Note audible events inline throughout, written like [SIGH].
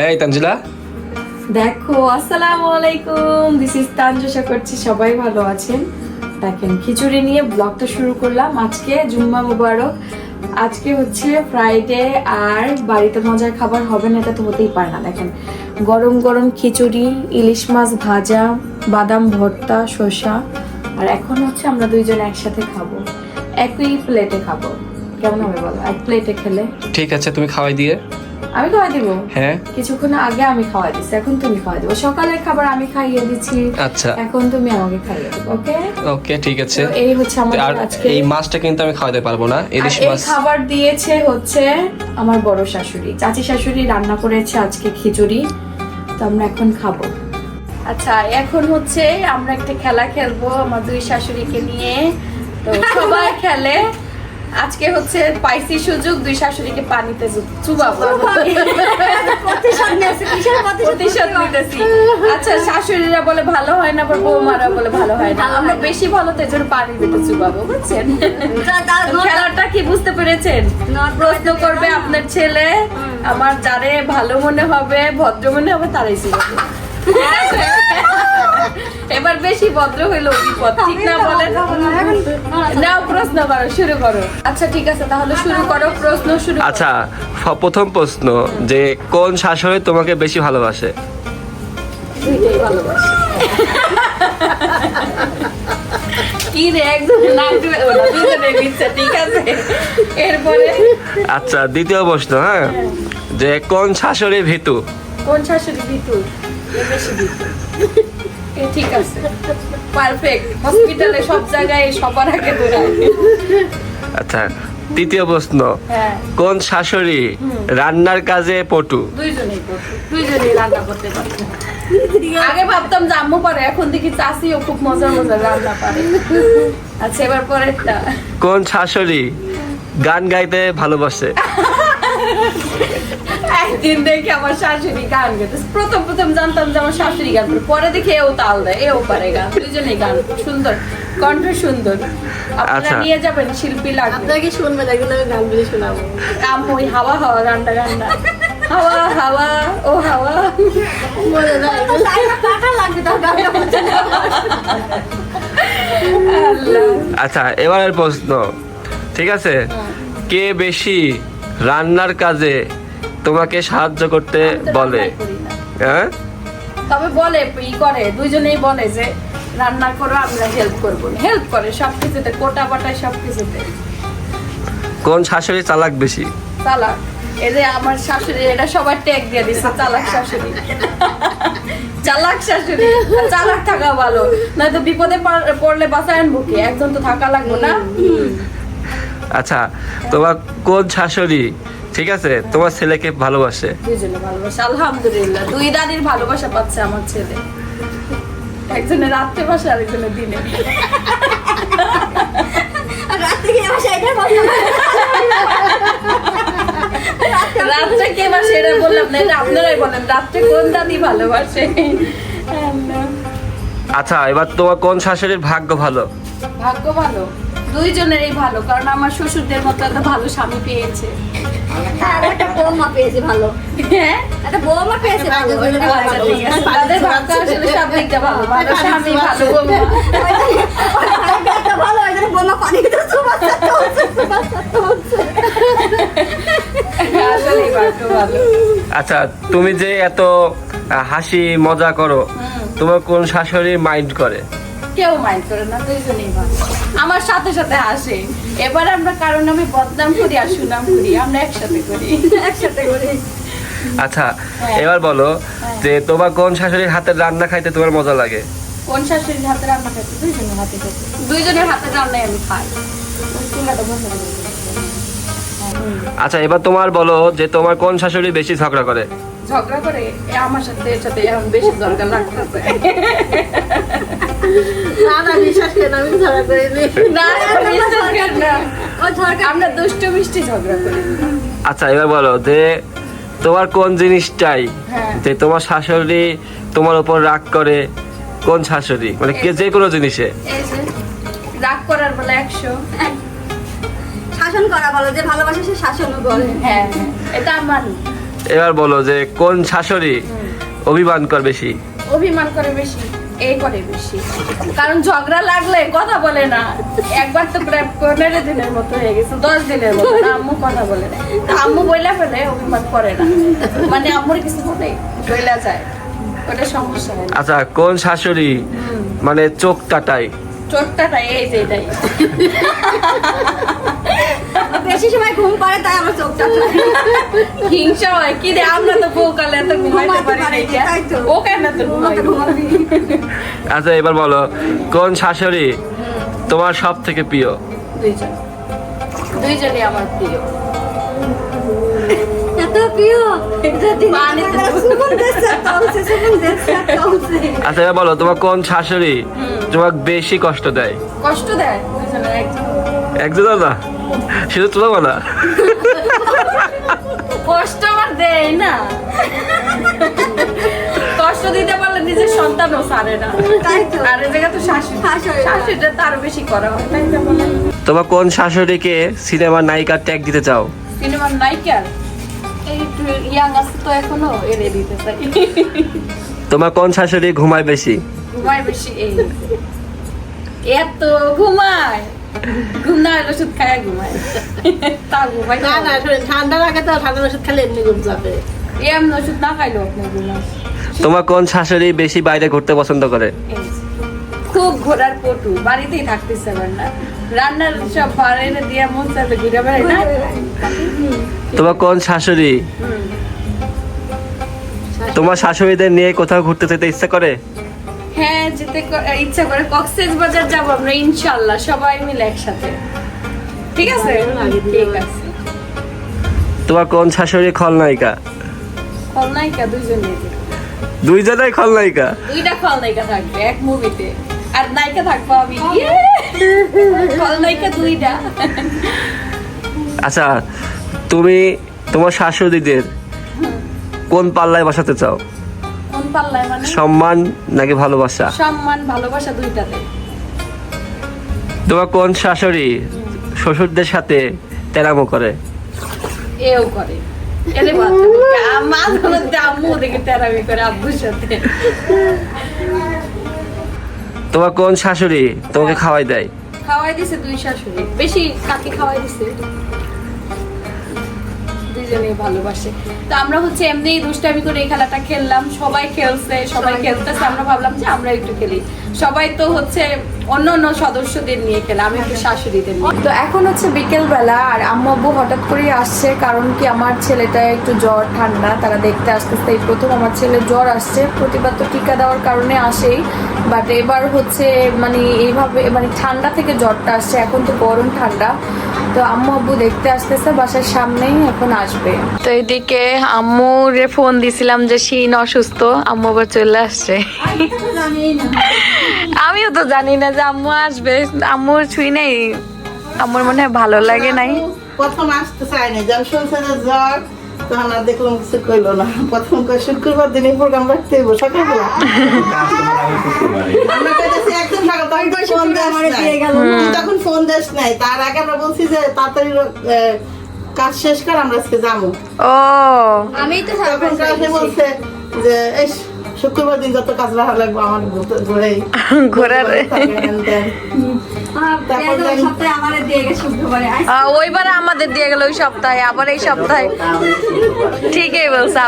এই তানজিলা? দেখো আসসালামু আলাইকুম। দিস ইজ করছি সবাই ভালো আছেন? দেখেন খিচুড়ি নিয়ে ব্লগটা শুরু করলাম। আজকে জুম্মা মুবারক। আজকে হচ্ছে ফ্রাইডে আর বাড়িতে মজার খাবার হবে না এটা তো হতেই পারে না। দেখেন গরম গরম খিচুড়ি ইলিশ মাছ ভাজা বাদাম ভর্তা শসা আর এখন হচ্ছে আমরা দুইজন একসাথে খাব। একই প্লেটে খাব। কেমন হবে বলো? এক প্লেটে খেলে। ঠিক আছে তুমি খাওয়াই দিয়ে। আমি খাওয়াই দিব। হ্যাঁ। কিছুক্ষণ আগে আমি খাওয়াই দিচ্ছি এখন তুমি খাওয়াই দিবো। সকালের খাবার আমি খাইয়ে দিচ্ছি আচ্ছা। এখন তুমি আমাকে খাইয়ে দিবে ওকে? ওকে ঠিক আছে। এই হচ্ছে আর আমাদের আজকে এই মাছটা কিন্তু আমি খাওয়াতে পারব না ইলিশ এই মাছ। খাবার দিয়েছে হচ্ছে আমার বড় শাশুড়ি। চাচি শাশুড়ি রান্না করেছে আজকে খিচুড়ি তো আমরা এখন খাব। আচ্ছা এখন হচ্ছে আমরা একটা খেলা খেলব আমার দুই শাশুড়িকে নিয়ে। তো সবাই [LAUGHS] খেলে। আজকে হচ্ছে পাইসি সুযোগ দুই শাশুড়িকে পানিতে চুবাবো। আচ্ছা শাশুড়িরা বলে ভালো হয় না আবার বৌমারা বলে ভালো হয় না। আমরা বেশি ভালো তো এজন্য পানি দিতে চুবাবো বুঝছেন? খেলাটা কি বুঝতে পেরেছেন? প্রশ্ন করবে আপনার ছেলে আমার যারে ভালো মনে হবে ভদ্র মনে হবে তারাই চুবাবে। এবার বেশি ভদ্র হইল বিপদ ঠিক না বলেন নাও প্রশ্ন করো শুরু করো। আচ্ছা ঠিক আছে তাহলে শুরু করো প্রশ্ন শুরু আচ্ছা প্রথম প্রশ্ন যে কোন শাশুড়ি তোমাকে বেশি ভালোবাসে? দুইটাই ভালোবাসি। কি রে একজন নাক ডুবে ও না, দুজনে দিচ্ছে ঠিক আছে। এরপরে? আচ্ছা দ্বিতীয় প্রশ্ন হ্যাঁ? যে কোন শাশুড়ি ভীতু? কোন শাশুড়ি ভিতর এ বেশি ভিতর এ ঠিক আছে। পারফেক্ট হসপিটালে সব জায়গায় সবার আগে দৌড়ায় আচ্ছা তৃতীয় প্রশ্ন। হ্যাঁ। কোন শাশুড়ি রান্নার কাজে পটু? দুইজনেই করতো দুইজনেই রান্না করতে পারতো আগে ভাবতাম যে আম্মু পারে এখন দেখি চাষিও খুব মজার মজার রান্না পারে। আচ্ছা এবার পরেরটা। কোন শাশুড়ি গান গাইতে ভালোবাসে? [LAUGHS] একদিন দেখে আমার শাশুড়ি গান গাইতে প্রথম প্রথম জানতাম যে আমার শাশুড়ি গান পরে দেখে এও তাল দেয় এও পারে গান দুজনেই গান সুন্দর কণ্ঠ সুন্দর। আপনারা আচ্ছা। নিয়ে যাবেন শিল্পী লাগবে। আপনাকে শুনবে দেখুন আমি গানগুলি শোনাবো। আম্মু ওই হাওয়া হাওয়া গানটা গানটা। হাওয়া হাওয়া ও হাওয়া। বলে না? আল্লাহ। আচ্ছা এবারের প্রশ্ন। ঠিক আছে? কে বেশি রান্নার কাজে তোমাকে সাহায্য করতে বলে। হ্যাঁ? তবে বলে ই করে দুইজনেই বলে যে রান্না করো আমরা হেল্প করব। হেল্প করে সব কিছুতে কোটা বাটায় সব কিছুতে কোন শাশুড়ি চালাক বেশি? চালাক। এই যে আমার শাশুড়ি এটা সবার ট্যাগ দিয়ে দিচ্ছে চালাক শাশুড়ি। চালাক শাশুড়ি চালাক থাকা ভালো। নয়তো বিপদে পড়লে বাসায় আনব কি? একজন তো থাকা লাগবে না? আচ্ছা তোমার কোন শাশুড়ি ঠিক আছে? তোমার ছেলেকে ভালোবাসে? দুইজনে ভালোবাসা আলহামদুলিল্লাহ। দুই দাদির ভালোবাসা পাচ্ছে আমার ছেলে। একজনের রাত্রে বাসা আরেকজনের দিনে। রাত্রে কে বাসে এটা বললাম না এটা আপনারাই বলেন। রাত্রে কোন দাদি ভালোবাসে? আচ্ছা এবার তোমার কোন শাশুড়ির ভাগ্য ভালো? ভাগ্য ভালো? দুইজনেরই ভালো কারণ আমার শ্বশুরদের মতো একটা ভালো স্বামী পেয়েছে। একটা বৌমা পেয়েছে ভালো। হ্যাঁ? একটা বৌমা পেয়েছে ভালো। আচ্ছা, তাদের ভাগ্য আসলে সব দিকটা ভালো ভালো স্বামী ভালো ভালো ওই বৌমা পানি ভিতরে চুপা চাপতে হচ্ছে, চুপা চাপতে হচ্ছে। আসলেই ভাগ্য ভালো। আচ্ছা তুমি যে এত হাসি মজা করো তোমার কোন শাশুড়ি মাইন্ড করে? কেউ মাইন্ড করে না দুইজনেই ভালো আমার সাথে সাথে আসে এবার আমরা কারণ আমি বদনাম করি আর সুনাম করি আমরা একসাথে করি। একসাথে করে। আচ্ছা এবার বলো যে তোমার কোন শাশুড়ির হাতের রান্না খাইতে তোমার মজা লাগে? কোন শাশুড়ির হাতে রান্না খাইতে? দুইজনের হাতে খাইতে দুইজনের হাতে রান্নাই আমি খাই। বসে আচ্ছা এবার তোমার বলো যে তোমার কোন শাশুড়ি বেশি ঝগড়া করে? ঝগড়া করে? আমার সাথে সাথে বেশি দরকার লাগতেছে। আচ্ছা এবার বলো যে তোমার কোন জিনিসটাই হ্যাঁ। যে তোমার শাশুড়ি তোমার উপর রাগ করে কোন শাশুড়ি? মানে কে যে কোনো জিনিসে। রাগ করার বেলা একশো। শাসন করা ভালো যে ভালোবাসে সে শাসনও করে। হ্যাঁ হ্যাঁ, এটা আমার। এবার বলো যে কোন শাশুড়ি অভিমান কর বেশি? অভিমান করে বেশি। এই করে বেশি। কারণ ঝগড়া লাগলে কথা বলে না। একবার তো প্রায় পনেরো দিনের মতো হয়ে গেছে দশ দিনের মতো। আম্মু কথা বলে না। আম্মু বইলা ফেলে অভিমান করে না। মানে আম্মুর কিছু বলে বইলা যায়। ওটা সমস্যা আচ্ছা কোন শাশুড়ি মানে চোখ টাটাই চোখটা এই যে এটাই। [LAUGHS] বেশি সময় ঘুম পারে তাই আমার চোখটা হিংসা হয়। কি রে আমরা তো বউ এত ঘুমাইতে পারি পারি না না, তাই তো। ও কেন তো আচ্ছা এবার বলো কোন শাশুড়ি তোমার সব থেকে প্রিয়? দুইজন। দুইজনই আমার প্রিয়। আচ্ছা এবার বলো তোমার কোন শাশুড়ি তোমাকে বেশি কষ্ট দেয়? কষ্ট দেয়? একজন। একজন না তোমাকে না কষ্ট আমার দেয় না। কষ্ট দিতে পারলে নিজের সন্তানও সারে না। তো। আর এই জায়গা তো শাশুড়ি। শাশুড়ি। শাশুড়িটা তার বেশি করা হয় না তোমার কোন শাশুড়িকে সিনেমার নায়িকার ট্যাগ দিতে চাও? সিনেমার নায়িকার? এই একটু ইয়াং আছে তো এখনও এড়ে দিতে চাই তোমার কোন শাশুড়ি ঘুমায় বেশি? ঘুমায় বেশি এই। এত ঘুমায়। ঘুম না হলে ওষুধ খায় ঘুমায়। তা ঘুমায় না না শোনেন, ঠান্ডার তো ওষুধ খেলে এমনি ঘুম যাবে এমন ওষুধ না খাইলেও আপনি ঘুমায় তোমার কোন শাশুড়ি বেশি বাইরে ঘুরতে পছন্দ করে? খুব ঘোরার পটু বাড়িতেই থাকতেছে না। রান্নার সব বাইরে দিয়ে মন চাইতে ঘুরে বেড়াই না? তোমার কোন শাশুড়ি? তোমার শাশুড়িদের নিয়ে কোথাও ঘুরতে যেতে ইচ্ছা করে? হ্যাঁ যেতে ইচ্ছা করে। কক্সেস বাজার যাব আমরা সবাই মিলে একসাথে। ঠিক আছে? ঠিক আছে। তোমার কোন শাশুড়ি খলনায়িকা? খলনায়িকা দুইজনে দুইজনাই খলনায়িকা? দুইটা খলনায়িকা থাকবে এক মুভিতে। আর নায়িকা থাকব আমি। খলনায়িকা দুইটা। আচ্ছা তুমি তোমার শাশুড়িদের কোন পাল্লায় বসাতে চাও? কোন পাল্লায় মানে? সম্মান নাকি ভালোবাসা? সম্মান ভালোবাসা দুইটাতে। তোমার কোন শাশুড়ি শ্বশুরদের সাথে তেরামো করে? এও করে। তোমার কোন শাশুড়ি তোমাকে খাওয়াই দেয়? খাওয়াই দিছে দুই শাশুড়ি। বেশি কাকে খাওয়াই দিছে? দুইজনে ভালোবাসে। তো আমরা হচ্ছে এমনি দুষ্টামি করে এই খেলাটা খেললাম সবাই খেলছে সবাই খেলতেছে আমরা ভাবলাম যে আমরা একটু খেলি। সবাই তো হচ্ছে অন্য অন্য সদস্যদের নিয়ে খেলে আমি একটু শাশুড়িদের নিয়ে। তো এখন হচ্ছে বিকেল বেলা আর আম্মু আব্বু হঠাৎ করেই আসছে কারণ কি আমার ছেলেটা একটু জ্বর ঠান্ডা তারা দেখতে আসতেছে এই প্রথম আমার ছেলে জ্বর আসছে প্রতিবার তো টিকা দেওয়ার কারণে আসেই বাট এবার হচ্ছে মানে এইভাবে মানে ঠান্ডা থেকে জ্বরটা আসছে এখন তো গরম ঠান্ডা তো আম্মু আব্বু দেখতে আসতেছে বাসার সামনেই এখন আসবে। তো এদিকে আম্মুরে ফোন দিছিলাম যে শিন অসুস্থ আম্মু আবার চলে আসছে। আমিও তো জানি না যে আম্মু আসবে আম্মুর ছুঁই নেই। আমার মনে হয় ভালো লাগে নাই। প্রথম আসতে যখন শুনছে যে জ্বর তখন আর দেখলাম কিছু কইল না। প্রথম কই শুক্রবার দিনে প্রোগ্রাম রাখতে হইব সকালবেলা? আমরা কইতেছি একদম সকাল তখন কই ফোন দেশ দিয়ে গেল নাই। তখন ফোন দেস নাই। তার আগে আমরা বলছি যে তাড়াতাড়ি কাজ শেষ কর আমরা আজকে যাব। ও। আমি তো বলছে যে এই শুক্রবার দিন যত কাজ রাখা লাগবে আমার ঘুরেই। ঘোরার তারপর জানি- সপ্তাহে আমারে দিয়ে গেছে শুক্রবারে। আজ আহ, ওইবার আমাদের দিয়ে গেল ওই সপ্তাহে আবার এই সপ্তাহে। ঠিকই বলছে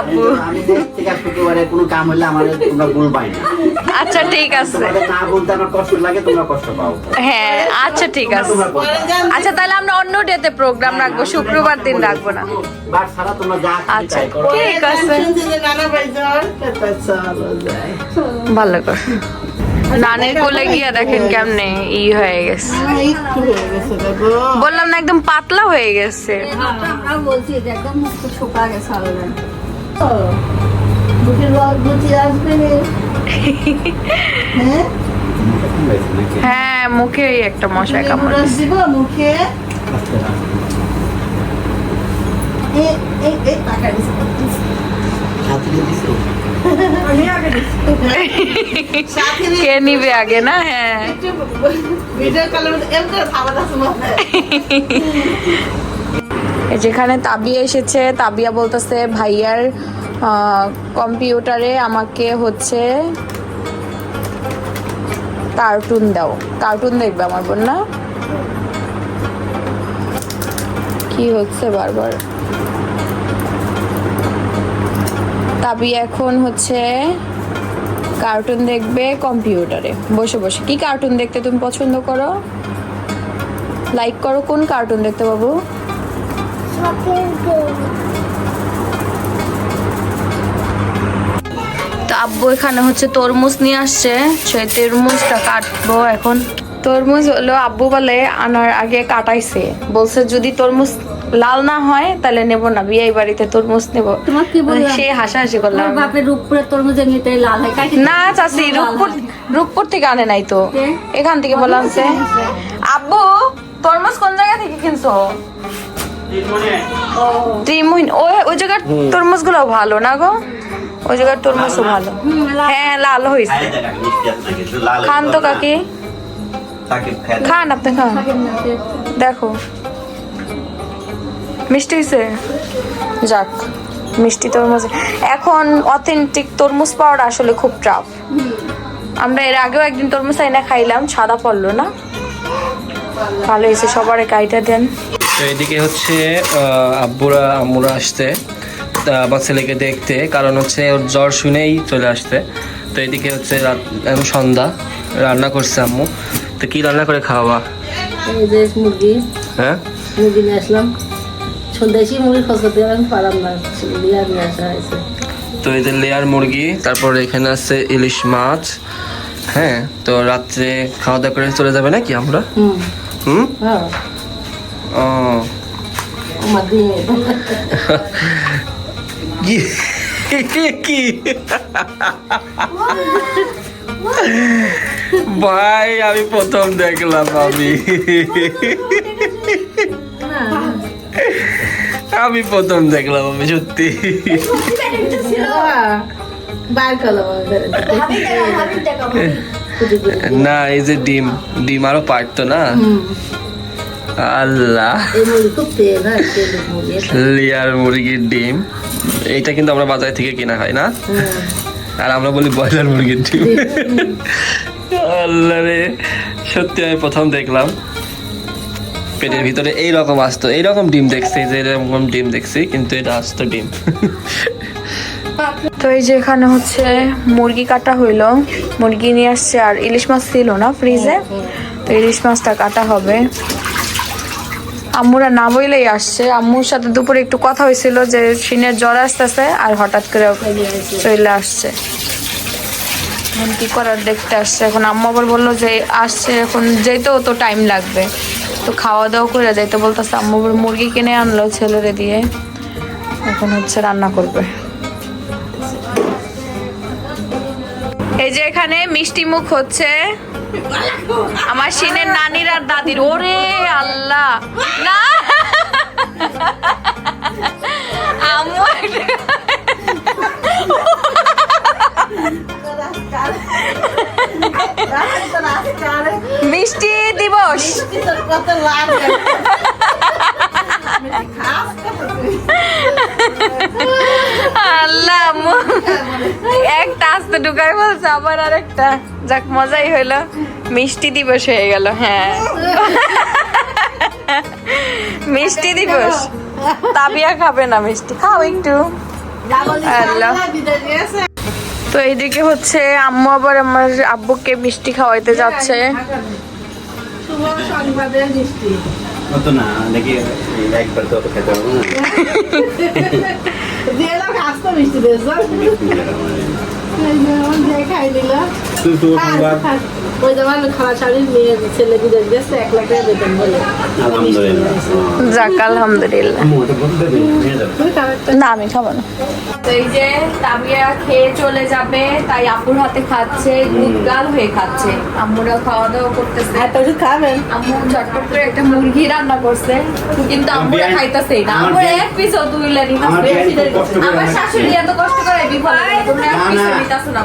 থেকে শুক্রবারে কোনো কাম হলে আমার তোমরা বলবাই না। আচ্ছা ঠিক আছে। না বলতে আমার কষ্ট লাগে তোমরা কষ্ট পাও। হ্যাঁ আচ্ছা ঠিক আছে। আচ্ছা তাহলে আমরা অন্য ডেতে প্রোগ্রাম রাখব শুক্রবার দিন রাখব না। আচ্ছা ঠিক আছে। ভালো কর নানের কোলে গিয়ে দেখেন কেমনে ই হয়ে গেছে। বললাম না একদম পাতলা হয়ে গেছে। মুখ হ্যাঁ মুখেই একটা মশা কামড় মুখে এ- এ- এ, কে নিবে আগে না? হ্যাঁ। যেখানে তাবিয়া এসেছে তাবিয়া বলতেছে ভাইয়ার কম্পিউটারে আমাকে হচ্ছে কার্টুন দাও। কার্টুন দেখবে আমার বোন না? কি হচ্ছে বারবার? তাবি এখন হচ্ছে কার্টুন দেখবে কম্পিউটারে বসে বসে। কি কার্টুন দেখতে তুমি পছন্দ করো? লাইক করো কোন কার্টুন দেখতে বাবু? তো আব্বু এখানে হচ্ছে তরমুজ নিয়ে আসছে। সেই তরমুজটা কাটবো এখন। তরমুজ হলো আব্বু বলে আনার আগে কাটাইছে। বলছে যদি তরমুজ লাল না হয় তাহলে নেব না। বিয়ে বাড়িতে তরমুজ নেব। তোমার কি বললাম? সে হাসাহাসি করলাম। রূপপুরে তরমুজ এমনিতে লাল হয় না চাষি রূপপুর রূপপুর থেকে আনে নাই তো। এখান থেকে বললাম সে। আব্বু তরমুজ কোন জায়গা থেকে কিনছো? ত্রিমুহিন। ওই ওই জায়গার তরমুজগুলো ভালো না গো? ওই জায়গার তরমুজও ভালো। হ্যাঁ লাল হয়েছে। খান তো কাকি। খান আপনি খান। দেখো। মিষ্টি হয়েছে যাক মিষ্টি তরমুজ। এখন অথেন্টিক তরমুজ পাওয়াটা আসলে খুব টাফ আমরা এর আগেও একদিন তরমুজ আইনা খাইলাম সাদা পড়ল না? ভালো হয়েছে সবার কাইটা দেন। তো এদিকে হচ্ছে আব্বুরা আম্মুরা আসতে তা আমার ছেলেকে দেখতে কারণ হচ্ছে ওর জ্বর শুনেই চলে আসতে তো এদিকে হচ্ছে রাত এখন সন্ধ্যা রান্না করছে আম্মু। তো কি রান্না করে খাওয়া? মুরগি। হ্যাঁ? মুরগি নিয়ে আসলাম। সন্ধ্যাশি মুরগি খসা দিয়ে আমি পারাম না লিয়া নিয়ে আসা হয়েছে। তো এই যে লেয়ার মুরগি তারপর এখানে আছে ইলিশ মাছ। হ্যাঁ তো রাত্রে খাওয়া দাওয়া করে চলে যাবে নাকি আমরা? হুম। হুম? হ্যাঁ। ও। কি? কি? ভাই আমি প্রথম দেখলাম আমি। [LAUGHS] [LAUGHS] আমি প্রথম দেখলাম আমি সত্যি। না এই যে ডিম ডিম আরও পারতো না। আল্লাহ। লেয়ার মুরগির ডিম। এইটা কিন্তু আমরা বাজার থেকে কেনা হয় না। আর আমরা বলি ব্রয়লার মুরগির ডিম। আল্লাহ রে সত্যি আমি প্রথম দেখলাম। পেটের ভিতরে এই রকম আসতো, এইরকম ডিম দেখছি যে এরকম ডিম দেখছি, কিন্তু এটা আসতো ডিম। তো এই যে এখানে হচ্ছে মুরগি কাটা হইল, মুরগি নিয়ে আসছে, আর ইলিশ মাছ ছিল না ফ্রিজে, তো ইলিশ মাছটা কাটা হবে। আম্মুরা না বইলেই আসছে। আম্মুর সাথে দুপুরে একটু কথা হয়েছিল যে সিনের জ্বর আসতেছে, আর হঠাৎ করে চলে আসছে। এখন কি করার দেখতে আসছে। এখন আম্মু আবার বলল যে, আসছে, এখন যেতেও তো টাইম লাগবে। তো খাওয়া দাওয়া করে যাইতে বলতেছে, আম্মু মুরগি কিনে আনলো ছেলেরে দিয়ে। এখন হচ্ছে রান্না করবে। এই যে এখানে মিষ্টি মুখ হচ্ছে আমার সিনের নানির আর দাদির। ওরে আল্লাহ! না! আল্লাহ একটা আস্তে ঢুকাই বলছে আবার আরেকটা। যাক মজাই হইল। মিষ্টি দিবস হয়ে গেল হ্যাঁ। মিষ্টি দিবস। তাবিয়া খাবে না মিষ্টি। খাও একটু। আল্লাহ তো এইদিকে হচ্ছে আম্মু আবার আমার আব্বুকে মিষ্টি খাওয়াইতে যাচ্ছে। কত না দেখি একবার তো অত খেতে পারব না [LAUGHS] তুই সংবাদ ওই শাড়ির মেয়ে ছেলে বিদেশ গেছে এক লাখ টাকা বেতন বলে যাক আলহামদুলিল্লাহ। না আমি খাব না। এই যে তাবিয়া খেয়ে চলে যাবে তাই আপুর হাতে খাচ্ছে দুধ গাল হয়ে খাচ্ছে। আম্মুরা খাওয়া দাওয়া করতেছে। এত ওষুধ খাবেন? আম্মু ঝটপট করে একটা মুরগি রান্না করছে কিন্তু আম্মুরা খাইতেছেই না। আমার আম্মুরা এক পিসও কষ্ট করে আমার শাশুড়ি এত কষ্ট করে বিফল তোমরা এক পিসও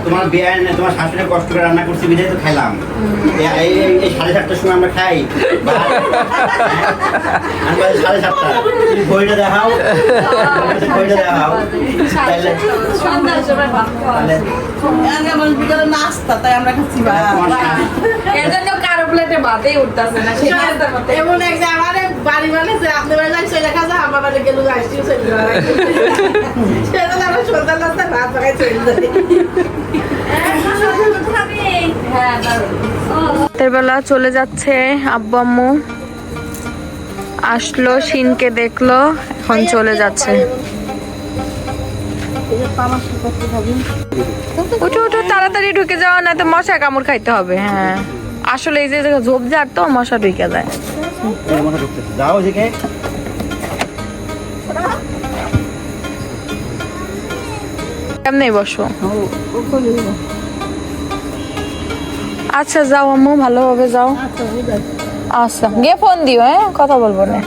তোমার বিয়ে তোমার শাশুড়ি কষ্ট করে রান্না করছি বিদায় তো খাইলাম। এই- সাড়ে সাতটার সময় আমরা খাই। সাড়ে সাতটা। বইটা দেখাও। বইটা দেখাও। নাস্তা তাই আমরা খাচ্ছি এর জন্য কারও প্লেটে ভাতেই উঠতেছে না এমন এক যে আমার বাড়ি মানে যে আপনি বাড়ি যাই চলে আমার বাড়ি গেলে আসছি বেলা চলে যাচ্ছে আব্বু আম্মু। আসলো সিনকে দেখল, এখন চলে যাচ্ছে। উঠো উঠো, তাড়াতাড়ি ঢুকে যাওয়া না তো মশা কামড় খাইতে হবে হ্যাঁ। আসলে এই যে ঝোপ ঝোপঝাড় তো, মশা ঢুকে যায়। মধ্যে যাও কেমনে বসো? আচ্ছা যাও আম্মু ভালোভাবে যাও। আচ্ছা গিয়ে ফোন দিও হ্যাঁ? কথা বলব না।